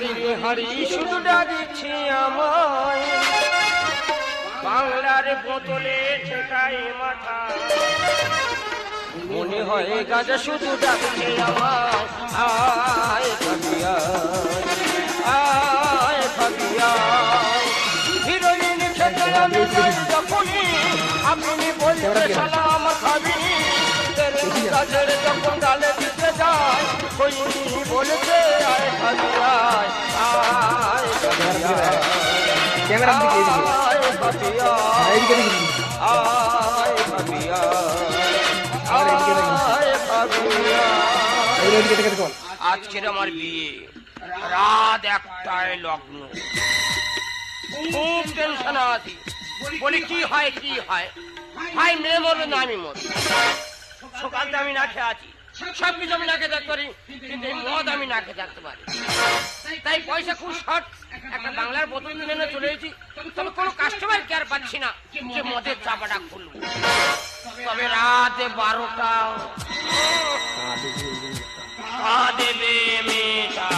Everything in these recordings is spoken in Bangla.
রে হাড়ি শুধু ডাকছে আমায়। বাংলার বোতলে ঠেকাই মাথা। মনে হয় গাজা শুধু ডাকছে আমায়। আয় আপনি বলতে সালাম খাবি। তেরে গাজের যখন ডালে আজকের আমার বিয়ে। রাত একটায় লগ্ন। খুব টেনশন আছি। বলি, কি হয় কি হয়? ভাই মেয়ে মরবে না আমি মর সকালতে আমি না খেয়ে আছি। সব কিছু আমি নাকে থাকতে পারি কিন্তু এই মদ আমি নাকে থাকতে পারি তাই পয়সা খুব শর্ট একটা বাংলার বোতল কিনে এনে চলে এসেছি তবে কোনো কাস্টমার কেয়ার পাচ্ছি না যে মদের চাপাটা খুলবো তবে রাতে বারোটা দেবে মেয়েটা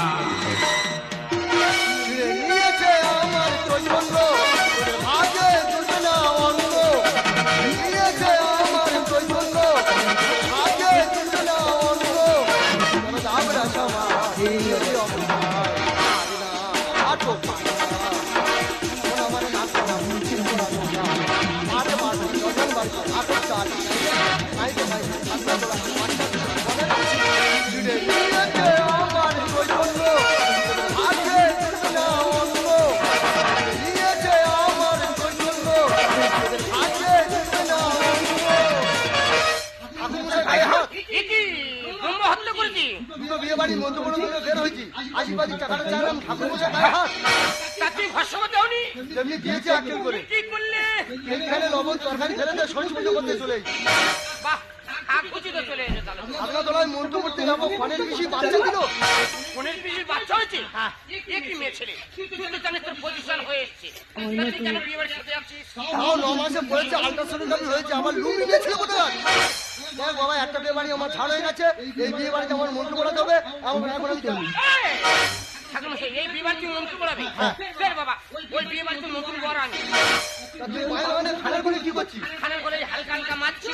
Geliyor. বিয়ে বাড়ি মন্ত্র করে বের হয়েছি। আশীর্বাদী টাকাটা চাইলাম ঠাকুর মশাই গায়ে হাত তা তুমি দেওনি? তেমনি দিয়েছি আক্কেল করে। কি করলে? এইখানে লবণ তরকারি ফেলে দিয়ে সরস্বতী পুজো করতে চলে বাহ আপনার তলায় মন্ত্র করতে যাব। ফোনের বেশি বাচ্চা দিল কোনের হয়েছে হ্যাঁ। এ কি মেয়ে ছেলে? তুই তো জানিস তোর পজিশন হয়ে এসছে তুই কেন বিয়ে সাথে যাচ্ছিস? তাও ন মাসে পড়েছে আল্ট্রাসোনোগ্রাফি হয়েছে আমার লুম নিয়েছিল কোথায়? দেখ বাবা একটা বিয়ে বাড়ি আমার ছাড় হয়ে গেছে এই বিয়ে বাড়িতে আমার মন্ত্র করাতে হবে আমার এখন আমি যাব। এই! বিয়ে বাড়ি মন্ত্র করাবি ফের বাবা ওই বিয়ে বাড়ি নতুন বর আনি খানের করে কি করছিস? খানের করে হালকা হালকা মারছি।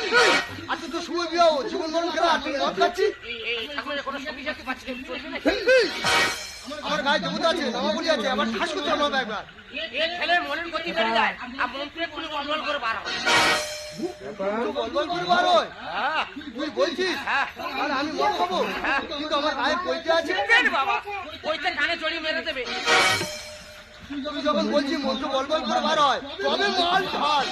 আজকে তো শুভ বিবাহ জীবন মরণ খেলা আর তুই মদ খাচ্ছি ঠাকুরের কোনো পাচ্ছি চলবে না আমার গায়ে দেবতা আছে নামাবলি আছে আমার করতে হবে একবার। এই ছেলের মনের গতি বেড়ে যায় আর মন্ত্রে পুরো গন্ডল করে হয় তুই করে হয়। হ্যাঁ বলছিস হ্যাঁ। আর আমি মদ খাব? কিন্তু আমার গায়ে পৈতে আছে। বাবা ওইটা কানে জড়িয়ে মেরে দেবে। তুই যখন বলছি মন্ত্র বল বল করে বার হয় তবে মাল ঢাল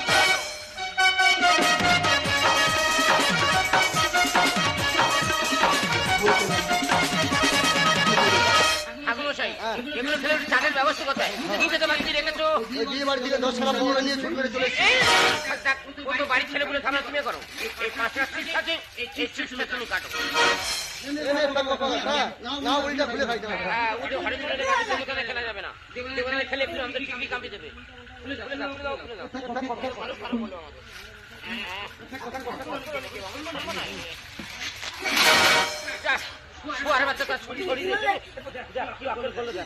এগুলো ব্যবস্থা কোথায় মুখে তো বাড়িতে রেখেছো এই বাড়ি থেকে দশ টাকা পনেরো নিয়ে ছুট করে চলে এসেছি। এই দেখ, ও তো বাড়ির ছেলেগুলো সামনে তুমি করো এই এই কাটো নে, হ্যাঁ, খুলে খাইতে হবে হ্যাঁ ঘরে যাবে না খেলে আমাদের টিকলি কামড়ে দেবে খুলে দাও, খুলে দাও, খুলে দাও, ভালো, ভালো বলো আমাকে। যা, শুয়ারের বাচ্চাটা ছড়ি ছড়ি দিয়েছে। যা, কি আক্কেল করল যা।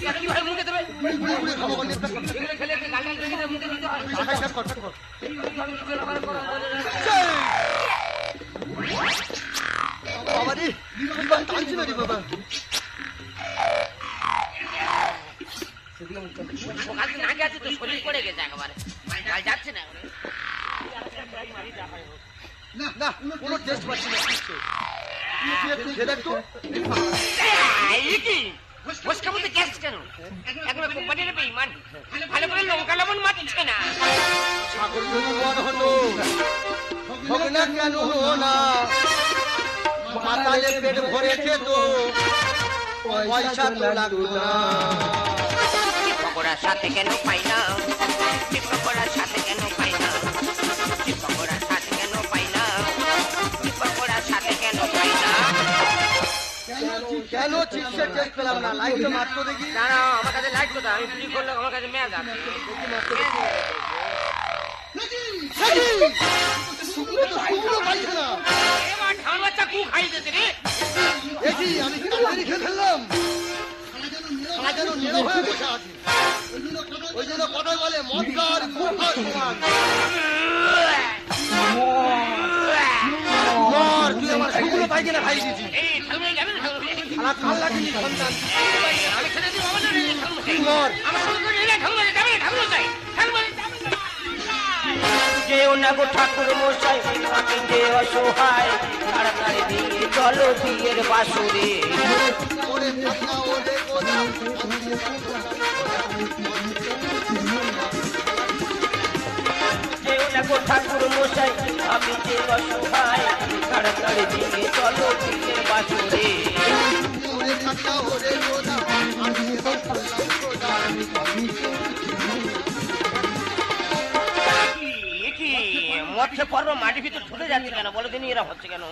এটা কীভাবে মুখে দেবে? গুড়ি গুড়ি খাব অনেক এগুলো খেলে একটা গাল গাল ভেঙে মুখে দিতে হয়। টাকায় কর শেষ কর বাবা রে জীবন টানছিল রে বাবা সকাল থেকে না গেছে তো শরীর পড়ে গেছে একেবারে যাচ্ছে না না কোনো টেস্ট পাচ্ছি না মাতালে পেট ভরে খেত। পয়সা তো লাগতো না। পকোড়ার সাথে কেন পাই না? পকোড়ার সাথে কেন পাই না? পকোড়ার কেন চিপসের টেস্ট পেলাম না। লাইটটা দেখি। দাঁড়াও, আমার কাছে লাইট কোথায়? আমি ফ্রি করলে আমার কাছে মেয়াদ আছে। না। ওই জন্য কথা বলে মদকার মূর্খ সমান মর তুই আমার দিয়েছিস ঠাকুমা যাবে না। ঠাকুমা শালা কাল লাগিনি সন্তান। মর যেও না গো ঠাকুর মশাই আমি যে অসহায়। তাড়াতাড়ি দিয়ে চলো বিয়ের বাসুরে। ওরে ওরে গো ঠাকুর মশাই, আমি যে অসহায় তাড়াতাড়ি চলো বিয়ের বাসুরে মৎস্য পর্ব মাটির ভিতর ঢুকে যাচ্ছে কেন? বলো দিনই এরা হচ্ছে কেন?